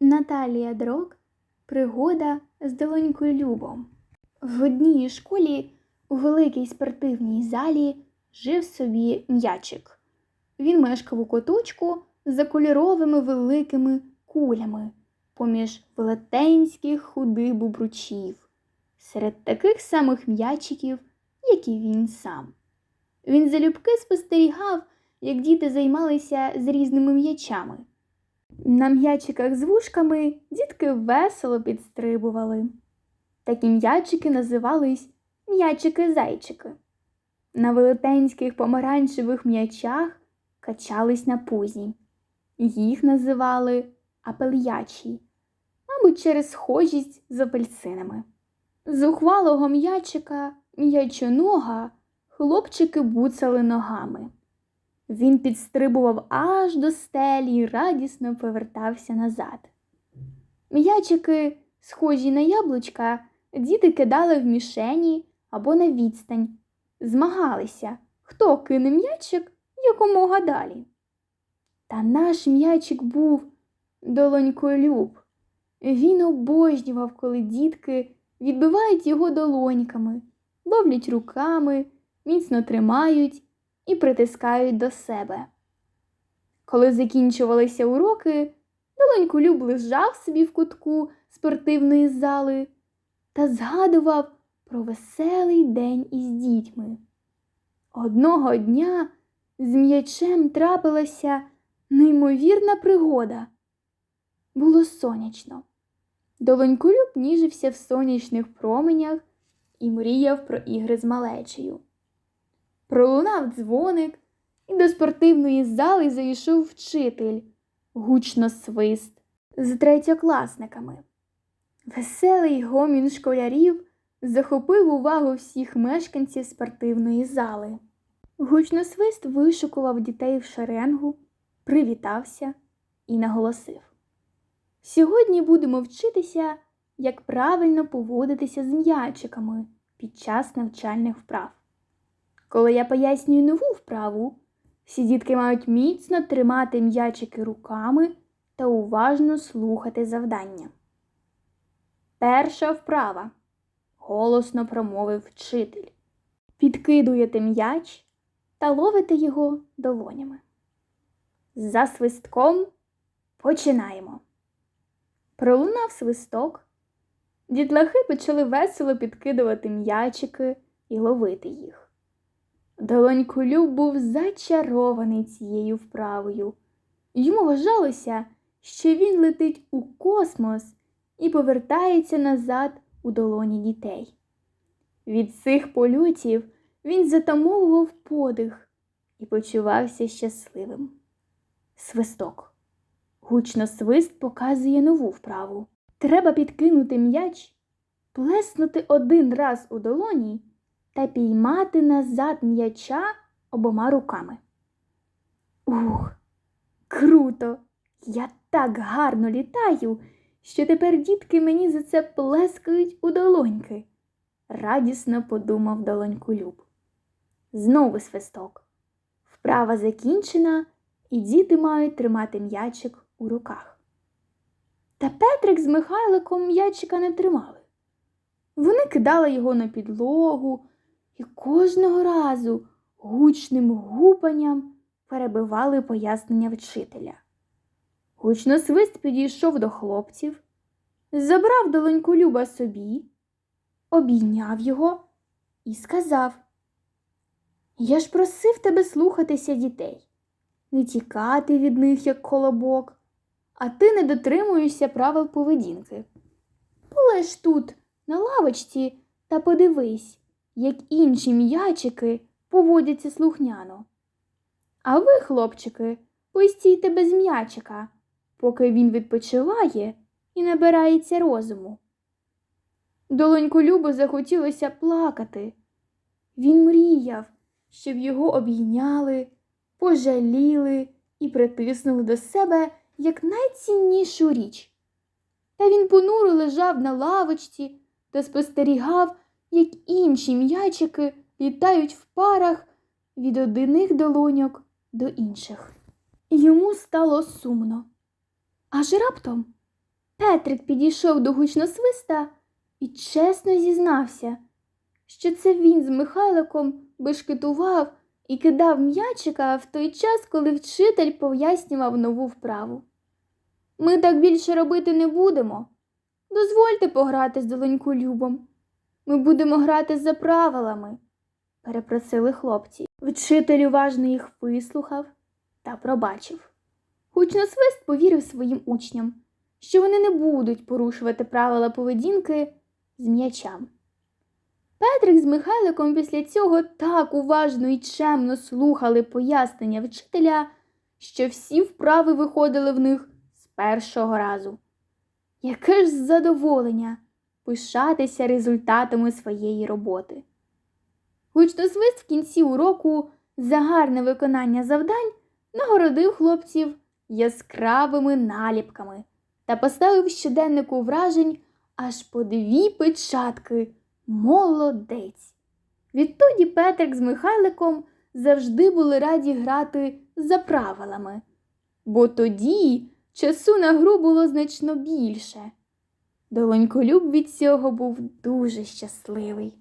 Наталія Дрок Пригода з долонькою Любом. В одній школі у великій спортивній залі жив собі м'ячик. Він мешкав у коточку за кольоровими великими кулями поміж велетенських худих бубручів, серед таких самих м'ячиків, як і він сам. Він залюбки спостерігав, як діти займалися з різними м'ячами. На м'ячиках з вушками дітки весело підстрибували. Такі м'ячики називались м'ячики-зайчики. На велетенських помаранчевих м'ячах качались на пузі. Їх називали апельячі, мабуть, через схожість з апельсинами. З ухвалого м'ячика м'ячонога хлопчики буцали ногами. Він підстрибував аж до стелі і радісно повертався назад. М'ячики, схожі на яблучка, діти кидали в мішені або на відстань, змагалися, хто кине м'ячик якомога далі. Та наш м'ячик був долоньколюб. Він обожнював, коли дітки відбивають його долоньками, ловлять руками, міцно тримають і притискають до себе. Коли закінчувалися уроки, Долоньку Люб лежав собі в кутку спортивної зали та згадував про веселий день із дітьми. Одного дня з м'ячем трапилася неймовірна пригода. Було сонячно. Долоньколюб ніжився в сонячних променях і мріяв про ігри з малечею. Пролунав дзвоник, і до спортивної зали зайшов вчитель, гучно свист з третьокласниками. Веселий гомін школярів захопив увагу всіх мешканців спортивної зали. Гучно свист вишукував дітей в шеренгу, привітався і наголосив. Сьогодні будемо вчитися, як правильно поводитися з м'ячиками під час навчальних вправ. Коли я пояснюю нову вправу, всі дітки мають міцно тримати м'ячики руками та уважно слухати завдання. Перша вправа, голосно промовив вчитель. Підкидуєте м'яч та ловите його долонями. За свистком починаємо. Пролунав свисток. Дітлахи почали весело підкидувати м'ячики і ловити їх. Долоньколюб був зачарований цією вправою. Йому вважалося, що він летить у космос і повертається назад у долоні дітей. Від цих польотів він затамовував подих і почувався щасливим. Свисток. Гучно свист показує нову вправу. Треба підкинути м'яч, плеснути один раз у долоні та піймати назад м'яча обома руками. Ух, круто! Я так гарно літаю, що тепер дітки мені за це плескають у долоньки, радісно подумав долоньколюб. Знову свисток. Вправа закінчена, і діти мають тримати м'ячик у руках. Та Петрик з Михайликом м'ячика не тримали. Вони кидали його на підлогу і кожного разу гучним гупанням перебивали пояснення вчителя. Гучно свист підійшов до хлопців, забрав долоньку Люба собі, обійняв його і сказав: Я ж просив тебе слухатися дітей, не тікати від них, як колобок, а ти не дотримуєшся правил поведінки. Полеж тут, на лавочці, та подивись, як інші м'ячики поводяться слухняно. А ви, хлопчики, постійте без м'ячика, поки він відпочиває і набирається розуму. Долоньку Любу захотілося плакати. Він мріяв, щоб його обійняли, пожаліли і притиснули до себе як найціннішу річ. Та він понуро лежав на лавочці та спостерігав, як інші м'ячики літають в парах від одних долоньок до інших. Йому стало сумно. Аж раптом Петрик підійшов до гучносвиста і чесно зізнався, що це він з Михайликом бешкетував і кидав м'ячика в той час, коли вчитель пояснював нову вправу. Ми так більше робити не будемо. Дозвольте пограти з долоньку Любом. Ми будемо грати за правилами, перепросили хлопці. Вчитель уважно їх вислухав та пробачив. Гучносвист повірив своїм учням, що вони не будуть порушувати правила поведінки з м'ячам. Петрик з Михайликом після цього так уважно і чемно слухали пояснення вчителя, що всі вправи виходили в них з першого разу. Яке ж задоволення пишатися результатами своєї роботи. Гучносвист в кінці уроку за гарне виконання завдань нагородив хлопців яскравими наліпками та поставив щоденнику вражень аж по дві печатки. Молодець. Відтоді Петрик з Михайликом завжди були раді грати за правилами, бо тоді часу на гру було значно більше. Долоньколюб від цього був дуже щасливий.